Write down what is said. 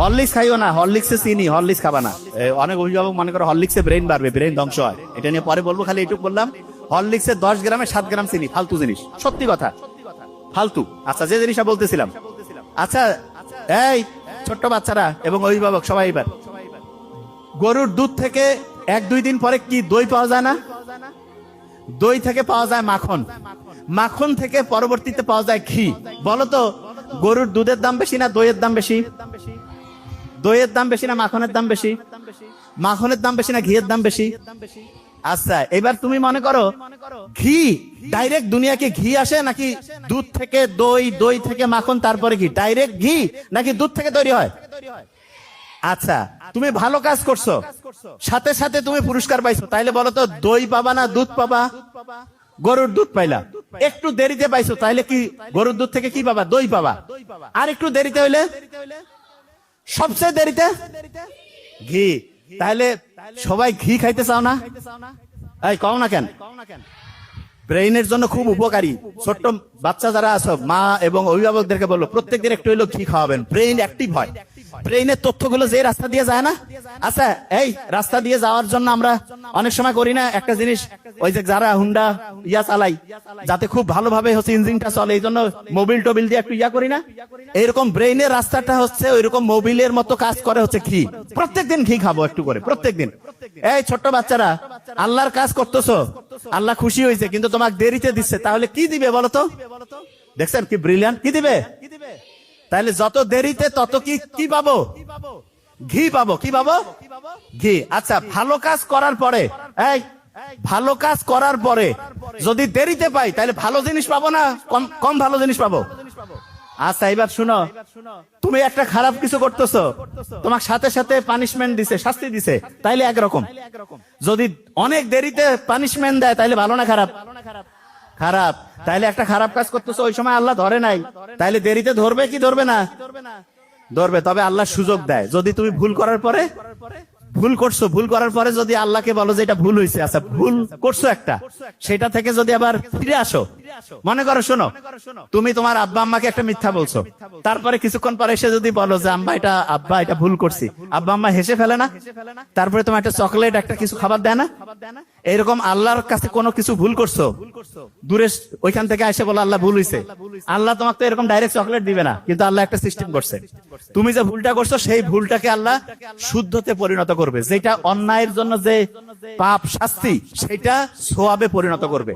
Horlicks খাইও না হরলিক্সে চিনি হরলিক্স খাবা না। অনেক অভিভাবক মনে করে হরলিক্সে ব্রেন বাড়বে ব্রেন ধ্বংস হয়। এটা নিয়ে পরে বলব, খালি এইটুকু বললাম। হরলিক্সে দশ গ্রামে সাত গ্রাম চিনি, ফালতু জিনিস, সত্যি কথা। ফালতু। আচ্ছা যে জিনিসটা বলতেছিলাম। আচ্ছা এই ছোট্ট বাচ্চারা এবং অভিভাবক, সবাই এবার। গরুর দুধ থেকে এক দুই দিন পরে কি দই পাওয়া যায় না? দই থেকে পাওয়া যায় মাখন। মাখন থেকে পরবর্তীতে পাওয়া যায় ঘি। বলো তো, গরুর দুধের দাম বেশি না দইয়ের দাম বেশি? দইয়ের দাম বেশি না মাখনের দাম বেশি? মাখনের দাম বেশি না ঘিয়ের দাম বেশি? আচ্ছা এবার তুমি মনে করো, ঘি ডাইরেক্ট দুনিয়াকে ঘি আসে নাকি দুধ থেকে দই দই থেকে মাখন, তারপরে ঘি? ডাইরেক্ট ঘি নাকি দুধ থেকে তৈরি হয়? আচ্ছা তুমি ভালো কাজ করছ। সাথে সাথে তুমি পুরস্কার পাইছো। তাইলে বলো তো, দই পাবা না দুধ পাবা? গরুর দুধ পাইলা। একটু দেরিতে পাইছো, তাইলে কি গরুর দুধ থেকে কি পাবা? দই পাবা। আর একটু দেরিতে হইলে? সবচেয়ে দেরিতে? ঘি। তাহলে সবাই ঘি খাইতে চাও না? এই, কও না কেন? ব্রেইনের জন্য খুব উপকারী। ছোট্ট বাচ্চা যারা আছো, মা এবং অভিভাবকদেরকে বলল প্রত্যেকদিন একটু হইল ঘি খাওয়াবেন। ব্রেইন অ্যাক্টিভ হয়। ব্রেইনের তথ্যগুলো যে রাস্তা দিয়ে যায় না? আচ্ছা এই রাস্তা দিয়ে যাওয়ার জন্য আমরা অনেক সময় করি না? একটা জিনিস, ওই যে যারা হুন্ডা ইয়া চালাই যাতে খুব ভালোভাবে হচ্ছে ইঞ্জিনটা চলে, এই জন্য মোবিল টোবিল দিয়ে একটু ইয়া করি না? এইরকম ব্রেইনের রাস্তাটা হচ্ছে ওইরকম মোবিলের মতো কাজ করে হচ্ছে ঘি। প্রত্যেকদিন ঘি খাব একটু করে, প্রত্যেকদিন। এই ছোট্ট বাচ্চারা, আল্লাহর কাজ করতেছো, আল্লাহ খুশি হয়েছে, কিন্তু তোমাকে দেরিতে দিচ্ছে, তাহলে কি দিবে বলতো দেখছেন কি ব্রিলিয়ান কি দিবে? তাহলে যত দেরিতে তত কি কি পাবো? ঘি পাবো, কি পাবো? ঘি। আচ্ছা ভালো কাজ করার পরে, এই, ভালো কাজ করার পরে যদি দেরিতে পাই, তাহলে ভালো জিনিস পাবো না? কম ভালো জিনিস পাবো? আচ্ছা এবার শুনো। তুমি একটা খারাপ কিছু করতেছো। তোমার সাথে সাথে পানিশমেন্ট দিছে, শাস্তি দিছে। তাইলে একরকম। যদি অনেক দেরিতে পানিশমেন্ট দেয়, তাইলে ভালো না খারাপ? খারাপ। তাইলে একটা খারাপ কাজ করতেছো, ওই সময় আল্লাহ ধরে নাই। তাইলে দেরিতে ধরবে কি ধরবে না? ধরবে, তবে আল্লাহ সুযোগ দেয়। যদি তুমি ভুল করার পরে, ভুল করছ, ভুল করার পরে যদি আল্লাহকে বলো যে এটা ভুল হয়েছে আচ্ছা ভুল করছ একটা, সেটা থেকে যদি আবার ফিরে আসো, মনে করো শোনো, তুমি তোমার আব্বা আম্মাকে একটা মিথ্যা বলছো। তারপরে কিছুক্ষণ পরে এসে যদি বলো যে, আম্মা, এটা, আব্বা, এটা ভুল করছি। আব্বা আম্মা হেসে ফেলে না? তারপরে তোমার একটা চকলেট, একটা কিছু খাবার দেয় না? এরকম আল্লাহর কাছে কোনো কিছু ভুল করছ? দূরে ওইখান থেকে এসে বলো, আল্লাহ ভুল হয়েছে আল্লাহ তোমাকে তো এরকম ডাইরেক্ট চকলেট দিবে না, কিন্তু আল্লাহ একটা সিস্টেম করছে। তুমি যে ভুলটা করছ, সেই ভুলটাকে আল্লাহ শুদ্ধতে পরিণত করবে। যেটা অন্যায়ের জন্য যে পাপ শাস্তি, সেটা সোয়াবে পরিণত করবে।